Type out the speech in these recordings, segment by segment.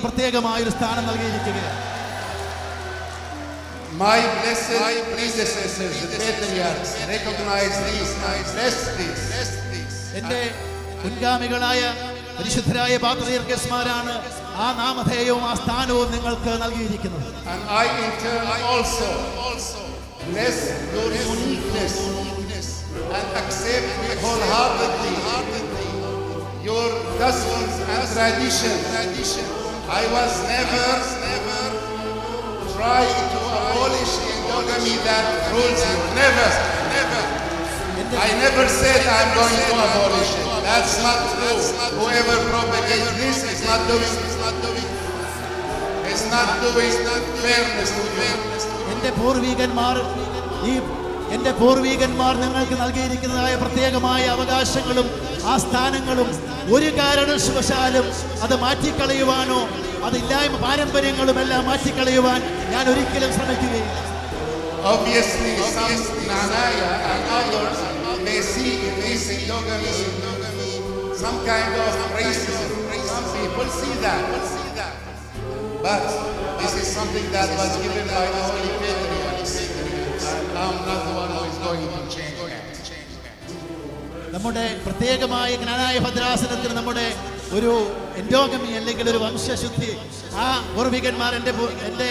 പ്രത്യേകമായ ഒരു സ്ഥാനം നൽകിയിരിക്കുകയാണ് My blessed my predecessors, the patriarchs, recognize this and bless this. എന്റെ മുൻഗാമികളായ പരിശുദ്ധരായ പാത്രീർക്കസ്മാരാണ് ആ നാമധേയവും ആ സ്ഥാനവും നിങ്ങൾക്ക് നൽകിയിരിക്കുന്നത് And I in turn also, also bless your uniqueness and accept wholeheartedly your customs and tradition. I was never, never try to abolish endogamy that rules you. Never, never. I never said I'm going to abolish it. That's not true. Whoever propagates this is not doing, is not doing, is not doing fairness to fairness to എന്റെ പൂർവികന്മാർ ഈ എന്റെ പൂർവികന്മാർ നിങ്ങൾക്ക് നൽകിയിരിക്കുന്നതായ പ്രത്യേകമായ അവകാശങ്ങളും ആ സ്ഥാനങ്ങളും ഒരു കാരണവശാലും അത് മാറ്റിക്കളയുവാനോ അതില്ലായ്മ പാരമ്പര്യങ്ങളും എല്ലാം മാറ്റിക്കളയുവാൻ ഞാൻ ഒരിക്കലും ശ്രമിക്കുകയില്ല Obviously, some Nanaya and others may see in this endogamy some kind of racism. Some people see that. But this is something that was given by the Holy Patriarchs. And I'm not നമ്മുടെ പ്രത്യേകമായ ജ്ഞാനായ ഭദ്രാസനത്തിന് നമ്മുടെ ഒരു endogamy അല്ലെങ്കിൽ ഒരു വംശശുദ്ധി ആ പൂർവികന്മാർ എന്റെ എന്റെ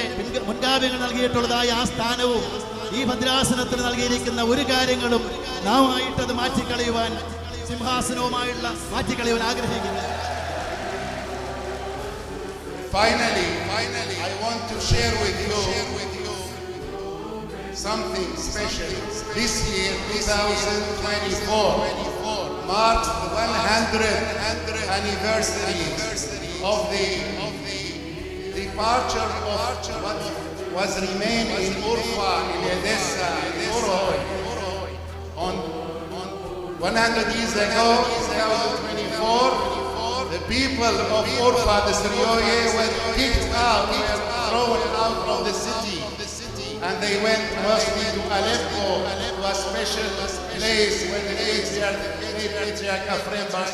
മുൻഗാമികൾ നൽകിയിട്ടുള്ളതായ ആ സ്ഥാനവും ഈ ഭദ്രാസനത്തിന് നൽകിയിരിക്കുന്ന ഒരു കാര്യങ്ങളും നാം ആയിട്ടത് മാറ്റിക്കളയുവാൻ സിംഹാസനവുമായുള്ള മാറ്റിക്കളയുവാൻ ആഗ്രഹിക്കുന്നു. Finally, finally, I want to share with you, share with you something special. This year, 2024, marks the 100th anniversary of the, of the departure of what was remained in Urfa, in Edessa, in. On, on 100 years ago, 2024, the people of Urfa, the Sirioye, were kicked out, were thrown out of the city. And they went mostly to Aleppo, to a special place where the patriarch, the patriarch Ephraim Bar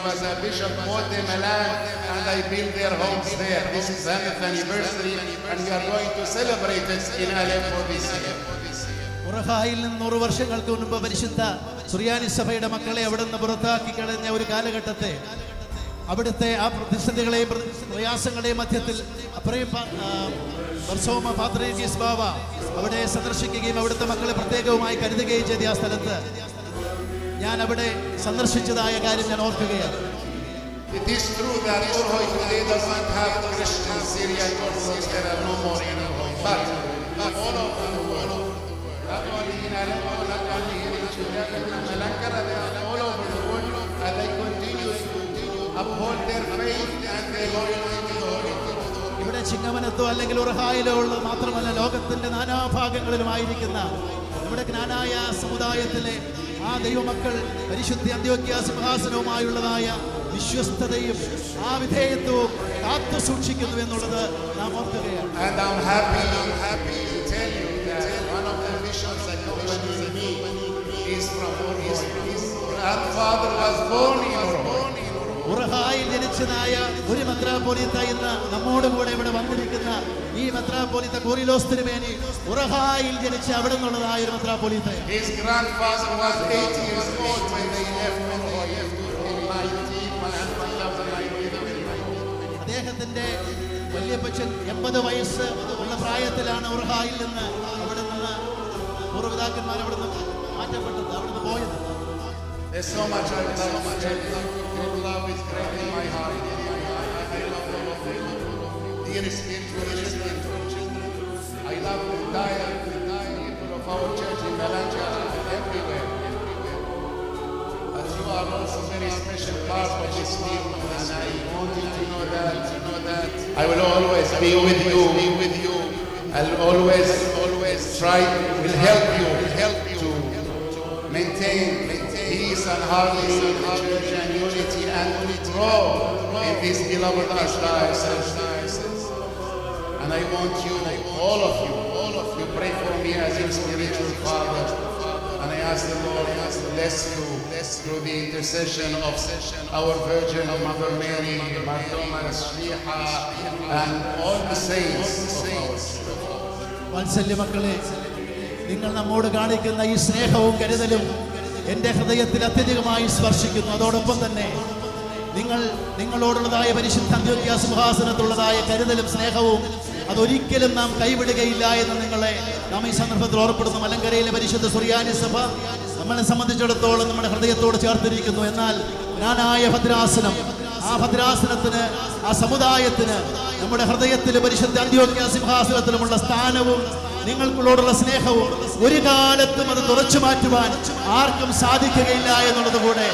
was a bishop, bought them a land, and they built their homes there. This is 100th anniversary, and we are going to celebrate it in Aleppo this year. ഉറഹായിൽ നിന്ന് നൂറ് വർഷങ്ങൾക്ക് മുൻപ് പരിശുദ്ധ സുറിയാനി സഭയുടെ മക്കളെ അവിടെ നിന്ന് പുറത്താക്കി കളഞ്ഞ ഒരു കാലഘട്ടത്തെ അവിടുത്തെ ആ പ്രതിസന്ധികളെയും പ്ര- പ്രയാസങ്ങളുടെയും മധ്യത്തിൽ അപ്രയും പ- ആ, ബർസോമ പാത്രീസ് ബാവ അവിടെ സന്ദർശിക്കുകയും അവിടുത്തെ മക്കളെ പ്രത്യേകവുമായി കരുതുകയും ചെയ്ത ആ സ്ഥലത്ത് ഞാൻ അവിടെ സന്ദർശിച്ചതായ കാര്യം ഞാൻ ഓർക്കുകയാണ്. ഇവിടെ ചിങ്ങവനത്തോ അല്ലെങ്കിൽ ഉറഹായിലോ ഉള്ള മാത്രമല്ല ലോകത്തിന്റെ നാനാഭാഗങ്ങളിലുമായിരിക്കുന്ന നമ്മുടെ ജ്ഞാനായ സമുദായത്തിലെ ആ ദൈവമക്കൾ പരിശുദ്ധി അന്ത്യോക്യ സിംഹാസനവുമായുള്ളതായ വിശ്വസ്തതയും ആ വിധേയത്വവും കാത്തു സൂക്ഷിക്കുന്നു എന്നുള്ളത് നാം ഓർക്കുകയാണ്. ഉറഹായിൽ ജനിച്ചതായ ഒരു മെത്രാപോലിത്ത ഇന്ന് നമ്മോട് കൂടെ ഇവിടെ വന്നിരിക്കുന്ന ഈ മെത്രാപോലിത്ത കോറിലോസ് തിരുമേനി ഉറഹായിൽ ജനിച്ച അവിടെ നിന്നുള്ളതായ ഒരു മെത്രാപോലിത്ത His grandfather was 80 years old when they left Urhoy in 1993. അദ്ദേഹത്തിന്റെ വല്യപ്പച്ചൻ എൺപത് വയസ്സ് ഉള്ള പ്രായത്തിലാണ് ഉറഹായിൽ നിന്ന് അവിടെ നിന്ന് പൂർവപിതാക്കന്മാർ അവിടെ നിന്ന് മാറ്റപ്പെട്ടത് അവിടെ നിന്ന് പോയത് There's so much I love, so much tell love. Your love is great in my heart. Dear spiritual children, I love entire, the entire people of our church in Balanja and everywhere. But you are also very special part of this people, and I want you to know that, to know that I will always be with you, be with you. I'll always, always try, will help you, will help you to maintain peace and harmony in the and unity and grow in this beloved archdiocese. And I want you, all of you, all of you, pray for me as your spiritual father. And I ask the Lord ask bless you through the intercession of our Virgin Mother Mary, and all the saints of our മക്കളെ നിങ്ങൾ നമ്മോട് കാണിക്കുന്ന ഈ സ്നേഹവും കരുതലും എന്റെ ഹൃദയത്തിൽ അത്യധികമായി സ്പർശിക്കുന്നു അതോടൊപ്പം തന്നെ നിങ്ങൾ നിങ്ങളോടുള്ളതായ പരിശുദ്ധ അന്ത്യോദ്യാസുഹാസനത്തുള്ളതായ കരുതലും സ്നേഹവും അതൊരിക്കലും നാം കൈവിടുകയില്ല എന്ന് നിങ്ങളെ നാം ഈ സന്ദർഭത്തിൽ ഓർപ്പെടുന്നു. മലങ്കരയിലെ പരിശുദ്ധ സുറിയാനി സഭ നമ്മളെ സംബന്ധിച്ചിടത്തോളം നമ്മുടെ ഹൃദയത്തോട് ചേർത്തിരിക്കുന്നു. എന്നാൽ ഞാനായ ഭദ്രാസനം ആ ഭദ്രാസനത്തിന് ആ സമുദായത്തിന് നമ്മുടെ ഹൃദയത്തിലെ പരിശുദ്ധ അന്ത്യോക്യ സിംഹാസനത്തിലുമുള്ള സ്ഥാനവും നിങ്ങൾക്കുള്ളോടുള്ള സ്നേഹവും ഒരു കാലത്തും അത് തുറച്ചു മാറ്റുവാൻ ആർക്കും സാധിക്കുകയില്ല എന്നുള്ളത് കൂടെ